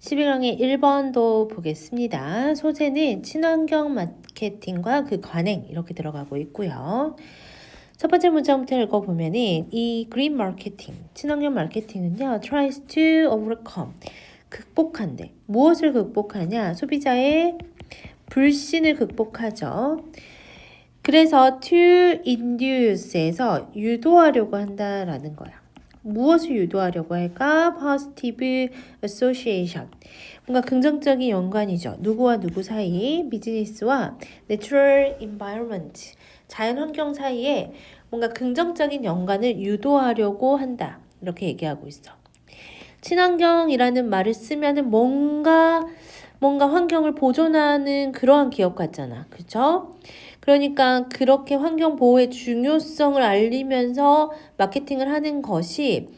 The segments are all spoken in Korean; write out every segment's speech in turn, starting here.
11강의 1번도 보겠습니다. 소재는 친환경 마케팅과 그 관행 이렇게 들어가고 있고요. 첫 번째 문장부터 읽어보면 이 green marketing, 친환경 마케팅은요, tries to overcome, 극복한대. 무엇을 극복하냐? 소비자의 불신을 극복하죠. 그래서 to induce에서 유도하려고 한다라는 거야. 무엇을 유도하려고 할까? positive association. 뭔가 긍정적인 연관이죠. 누구와 누구 사이, 비즈니스와 natural environment, 자연 환경 사이에 뭔가 긍정적인 연관을 유도하려고 한다. 이렇게 얘기하고 있어. 친환경이라는 말을 쓰면은 뭔가 뭔가 환경을 보존하는 그러한 기업 같잖아. 그죠? 그러니까 그렇게 환경 보호의 중요성을 알리면서 마케팅을 하는 것이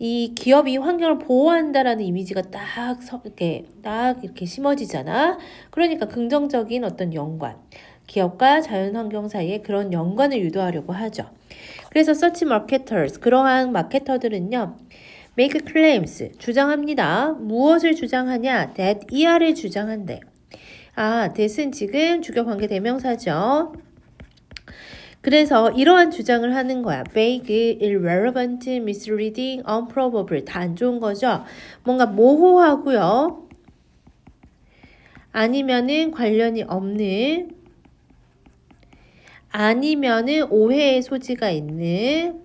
이 기업이 환경을 보호한다라는 이미지가 딱 서, 이렇게 딱 이렇게 심어지잖아. 그러니까 긍정적인 어떤 연관, 기업과 자연 환경 사이에 그런 연관을 유도하려고 하죠. 그래서 search marketers 그러한 마케터들은요. make claims 주장합니다. 무엇을 주장하냐? that ER을 주장한대. 아, that은 지금 주격 관계 대명사죠. 그래서 이러한 주장을 하는 거야. vague, irrelevant, misleading, unprobable 다 안 좋은 거죠. 뭔가 모호하고요. 아니면은 관련이 없는 아니면은 오해의 소지가 있는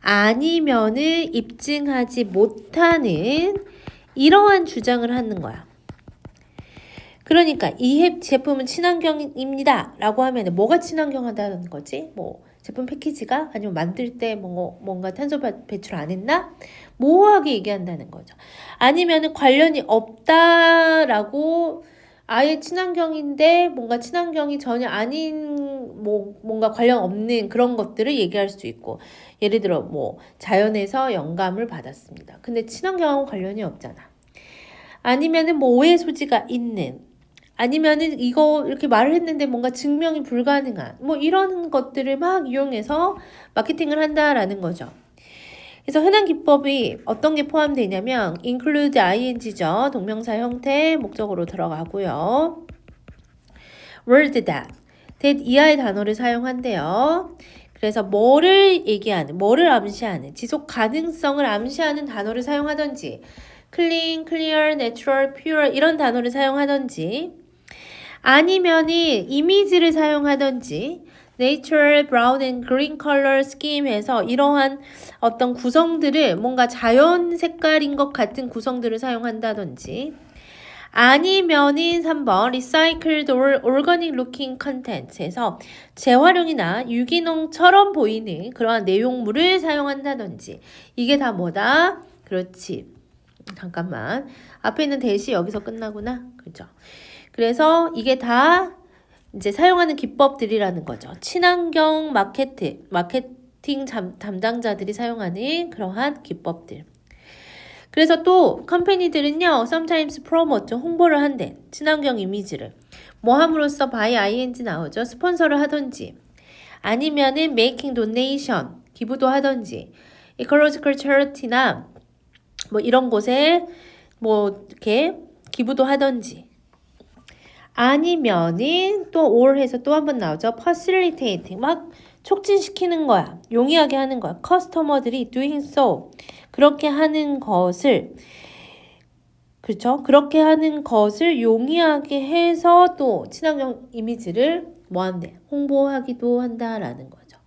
아니면은 입증하지 못하는 이러한 주장을 하는 거야. 그러니까 이 제품은 친환경입니다. 라고 하면 뭐가 친환경하다는 거지? 뭐 제품 패키지가 아니면 만들 때 뭐, 뭔가 탄소 배출 안 했나? 모호하게 얘기한다는 거죠. 아니면 관련이 없다라고 아예 친환경인데 뭔가 친환경이 전혀 아닌 뭐 뭔가 관련 없는 그런 것들을 얘기할 수 있고 예를 들어 뭐 자연에서 영감을 받았습니다. 근데 친환경하고 관련이 없잖아. 아니면은 뭐 오해 소지가 있는 아니면은 이거 이렇게 말을 했는데 뭔가 증명이 불가능한 뭐 이런 것들을 막 이용해서 마케팅을 한다라는 거죠. 그래서 흔한 기법이 어떤 게 포함되냐면 include ing죠. 동명사 형태 목적으로 들어가고요. word that that 이하의 단어를 사용한대요. 그래서 뭐를 얘기하는, 뭐를 암시하는, 지속 가능성을 암시하는 단어를 사용하던지 clean, clear, natural, pure 이런 단어를 사용하던지 아니면은 이미지를 사용하던지 natural brown and green color scheme에서 이러한 어떤 구성들을 뭔가 자연 색깔인 것 같은 구성들을 사용한다든지 아니면은 3번 recycled or organic looking content에서 재활용이나 유기농처럼 보이는 그러한 내용물을 사용한다든지 이게 다 뭐다? 그렇지. 잠깐만. 앞에 있는 대시 여기서 끝나구나. 그죠? 그래서 이게 다 이제 사용하는 기법들이라는 거죠. 친환경 마케팅, 마케팅 잠, 담당자들이 사용하는 그러한 기법들. 그래서 또 컴퍼니들은요, sometimes promote, 홍보를 한대. 친환경 이미지를. 뭐 함으로써 by ing 나오죠. 스폰서를 하던지. 아니면은 making donation, 기부도 하던지. ecological charity나 뭐 이런 곳에 뭐 이렇게 기부도 하던지. 아니면은 또 or 해서 또 한 번 나오죠. facilitating 막 촉진시키는 거야. 용이하게 하는 거야. 커스터머들이 doing so 그렇게 하는 것을 그렇죠? 그렇게 하는 것을 용이하게 해서 또 친환경 이미지를 뭐 한대? 홍보하기도 한다라는 거죠.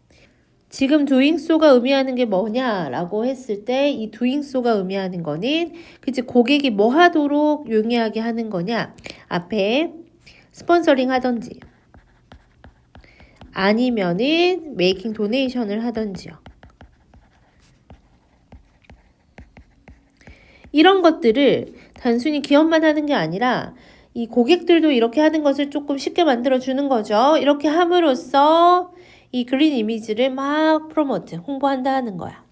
지금 doing so가 의미하는 게 뭐냐라고 했을 때 이 doing so가 의미하는 거는 그치 고객이 뭐 하도록 용이하게 하는 거냐? 앞에 스폰서링 하던지 아니면은 메이킹 도네이션을 하던지요. 이런 것들을 단순히 기업만 하는 게 아니라 이 고객들도 이렇게 하는 것을 조금 쉽게 만들어 주는 거죠. 이렇게 함으로써 이 그린 이미지를 막 프로모트, 홍보한다는 거야.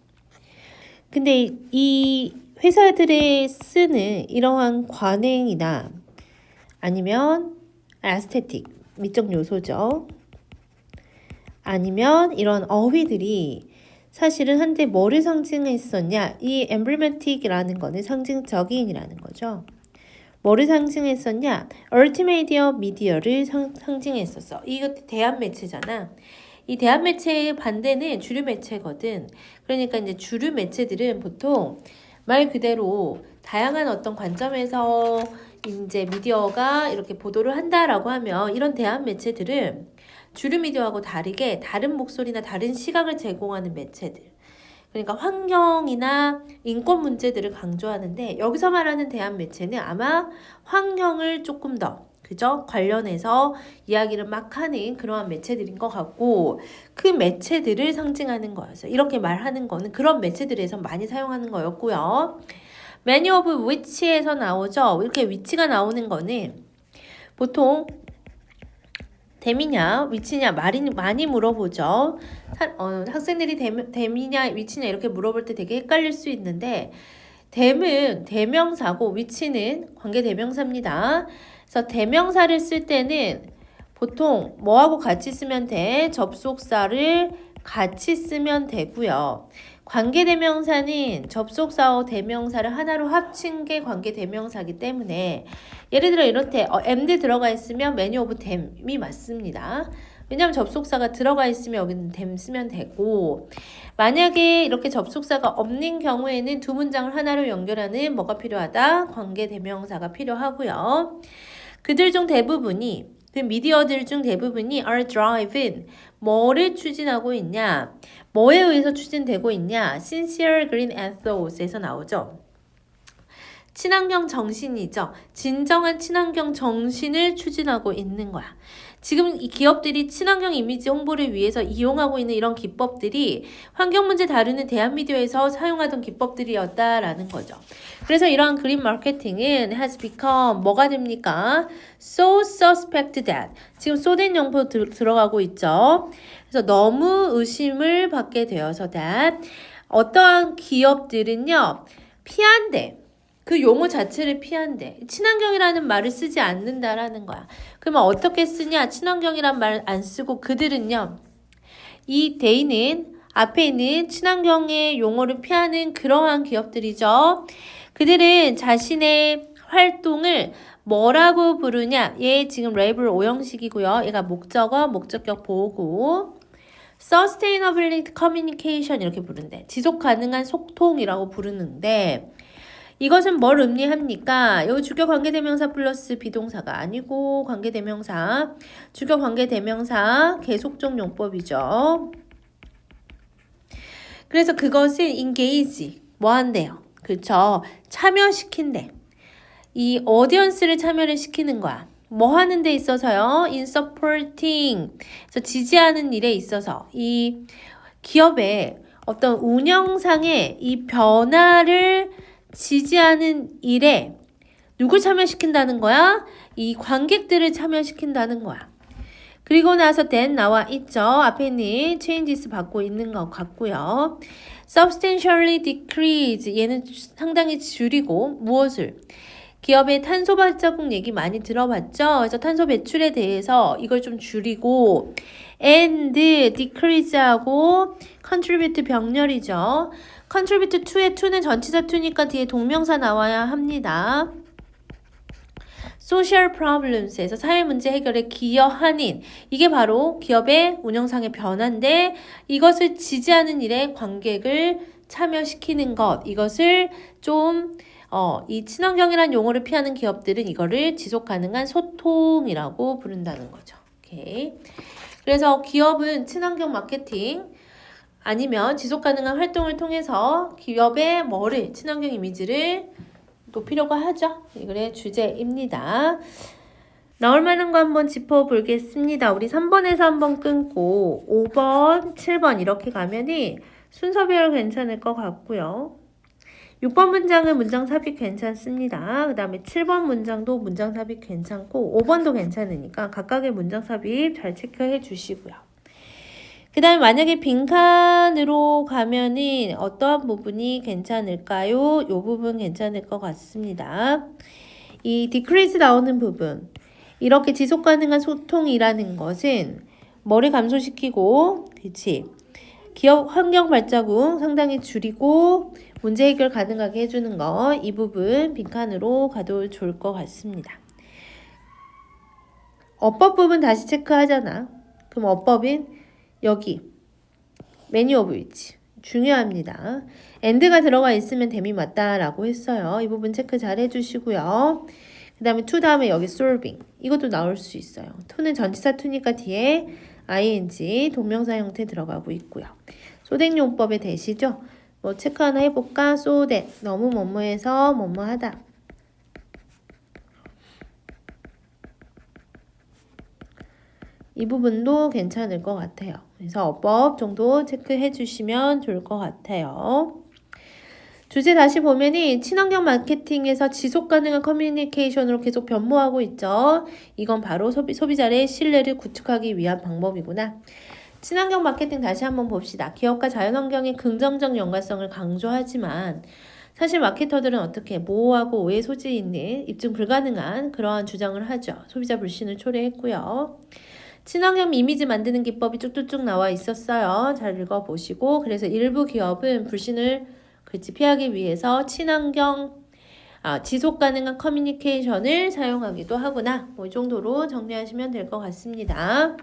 근데 이 회사들에 쓰는 이러한 관행이나 아니면 에스테틱, 미적 요소죠. 아니면 이런 어휘들이 사실은 한때 뭐를 상징했었냐? 이 emblematics라는 거는 상징적인이라는 거죠. 뭐를 상징했었냐? 얼티메디어 미디어를 상, 상징했었어. 이거 대한 매체잖아. 이 대한 매체의 반대는 주류 매체거든. 그러니까 이제 주류 매체들은 보통 말 그대로 다양한 어떤 관점에서 이제 미디어가 이렇게 보도를 한다라고 하면 이런 대한 매체들은 주류 미디어하고 다르게 다른 목소리나 다른 시각을 제공하는 매체들. 그러니까 환경이나 인권 문제들을 강조하는데 여기서 말하는 대한 매체는 아마 환경을 조금 더 그죠? 관련해서 이야기를 막 하는 그러한 매체들인 것 같고 그 매체들을 상징하는 거였어요. 이렇게 말하는 거는 그런 매체들에서 많이 사용하는 거였고요. Many of which에서 나오죠. 이렇게 위치가 나오는 거는 보통 댐이냐 위치냐 많이 많이 물어보죠. 사- 어, 학생들이 댐, 댐이냐 위치냐 이렇게 물어볼 때 되게 헷갈릴 수 있는데 댐은 대명사고 위치는 관계 대명사입니다. 그래서 대명사를 쓸 때는 보통 뭐하고 같이 쓰면 돼? 접속사를 같이 쓰면 되고요. 관계 대명사는 접속사와 대명사를 하나로 합친 게 관계 대명사기 때문에 예를 들어 이렇게 어, md 들어가 있으면 many of them이 맞습니다. 왜냐하면 접속사가 들어가 있으면 여기는 them 쓰면 되고 만약에 이렇게 접속사가 없는 경우에는 두 문장을 하나로 연결하는 뭐가 필요하다? 관계 대명사가 필요하고요. 그들 중 대부분이 그 미디어들 중 대부분이 are driven 뭐를 추진하고 있냐? 뭐에 의해서 추진되고 있냐? sincere green ethos에서 나오죠. 친환경 정신이죠. 진정한 친환경 정신을 추진하고 있는 거야. 지금 이 기업들이 친환경 이미지 홍보를 위해서 이용하고 있는 이런 기법들이 환경 문제 다루는 대한 미디어에서 사용하던 기법들이었다라는 거죠. 그래서 이러한 그린 마케팅은 has become 뭐가 됩니까? So suspect that 지금 소된 용포 들, 들어가고 있죠. 그래서 너무 의심을 받게 되어서 that 어떠한 기업들은요 피한대. 그 용어 자체를 피한대. 친환경이라는 말을 쓰지 않는다라는 거야. 그러면 어떻게 쓰냐? 친환경이란 말 안 쓰고 그들은요. 이 데이는 앞에 있는 친환경의 용어를 피하는 그러한 기업들이죠. 그들은 자신의 활동을 뭐라고 부르냐? 얘 지금 레이블 오형식이고요. 얘가 목적어, 목적격 보고 sustainability communication 이렇게 부른대. 지속 가능한 소통이라고 부르는데 이것은 뭘 의미합니까? 여기 주격 관계대명사 플러스 비동사가 아니고 관계대명사, 주격 관계대명사 계속적 용법이죠. 그래서 그것을 engage 뭐 한대요? 그렇죠? 참여시킨대. 이 audience를 참여를 시키는 거야. 뭐 하는 데 있어서요? in supporting. 그래서 지지하는 일에 있어서 이 기업의 어떤 운영상의 이 변화를 지지하는 일에 누굴 참여시킨다는 거야? 이 관객들을 참여시킨다는 거야. 그리고 나서 then 나와 있죠. 앞에는 changes 받고 있는 것 같고요. substantially decrease 얘는 상당히 줄이고 무엇을? 기업의 탄소 발자국 얘기 많이 들어봤죠? 그래서 탄소 배출에 대해서 이걸 좀 줄이고 and decrease하고 contribute 병렬이죠. Contribute to의 to는 전치사 to니까 뒤에 동명사 나와야 합니다. social problems에서 사회 문제 해결에 기여하는 이게 바로 기업의 운영상의 변화인데 이것을 지지하는 일에 관객을 참여시키는 것 이것을 좀 어, 이 친환경이라는 용어를 피하는 기업들은 이거를 지속 가능한 소통이라고 부른다는 거죠. 오케이. 그래서 기업은 친환경 마케팅 아니면 지속 가능한 활동을 통해서 기업의 뭐를 친환경 이미지를 높이려고 하죠. 이거의 주제입니다. 나올 만한 거 한번 짚어보겠습니다. 우리 3번에서 한번 끊고 5번, 7번 이렇게 가면이 순서별 괜찮을 것 같고요. 6번 문장은 문장 삽입 괜찮습니다. 그 다음에 7번 문장도 문장 삽입 괜찮고 5번도 괜찮으니까 각각의 문장 삽입 잘 체크해 주시고요. 그 다음에 만약에 빈칸으로 가면은 어떠한 부분이 괜찮을까요? 이 부분 괜찮을 것 같습니다. 이 decrease 나오는 부분. 이렇게 지속 가능한 소통이라는 것은 뭐를 감소시키고, 그치? 기업 환경 발자국 상당히 줄이고 문제 해결 가능하게 해주는 거 이 부분 빈칸으로 가도 좋을 것 같습니다. 어법 부분 다시 체크하잖아. 그럼 어법인 여기 메뉴 오브 위치 중요합니다. 엔드가 들어가 있으면 댐이 맞다라고 했어요. 이 부분 체크 잘 해주시고요. 그 다음에 to 다음에 여기 solving 이것도 나올 수 있어요. to는 전치사 to니까 뒤에 ing 동명사 형태 들어가고 있고요. 소대용법의 대시죠. 뭐 체크 하나 해볼까? so that 너무 뭐뭐해서 뭐뭐하다. 이 부분도 괜찮을 것 같아요. 그래서 어법 정도 체크해 주시면 좋을 것 같아요. 주제 다시 보면이 친환경 마케팅에서 지속 가능한 커뮤니케이션으로 계속 변모하고 있죠. 이건 바로 소비, 소비자의 신뢰를 구축하기 위한 방법이구나. 친환경 마케팅 다시 한번 봅시다. 기업과 자연환경의 긍정적 연관성을 강조하지만 사실 마케터들은 어떻게 모호하고 오해 소지 있는 입증 불가능한 그러한 주장을 하죠. 소비자 불신을 초래했고요. 친환경 이미지 만드는 기법이 쭉쭉쭉 나와 있었어요. 잘 읽어보시고 그래서 일부 기업은 불신을 그렇지 피하기 위해서 친환경 아, 지속 가능한 커뮤니케이션을 사용하기도 하구나. 뭐 이 정도로 정리하시면 될 것 같습니다.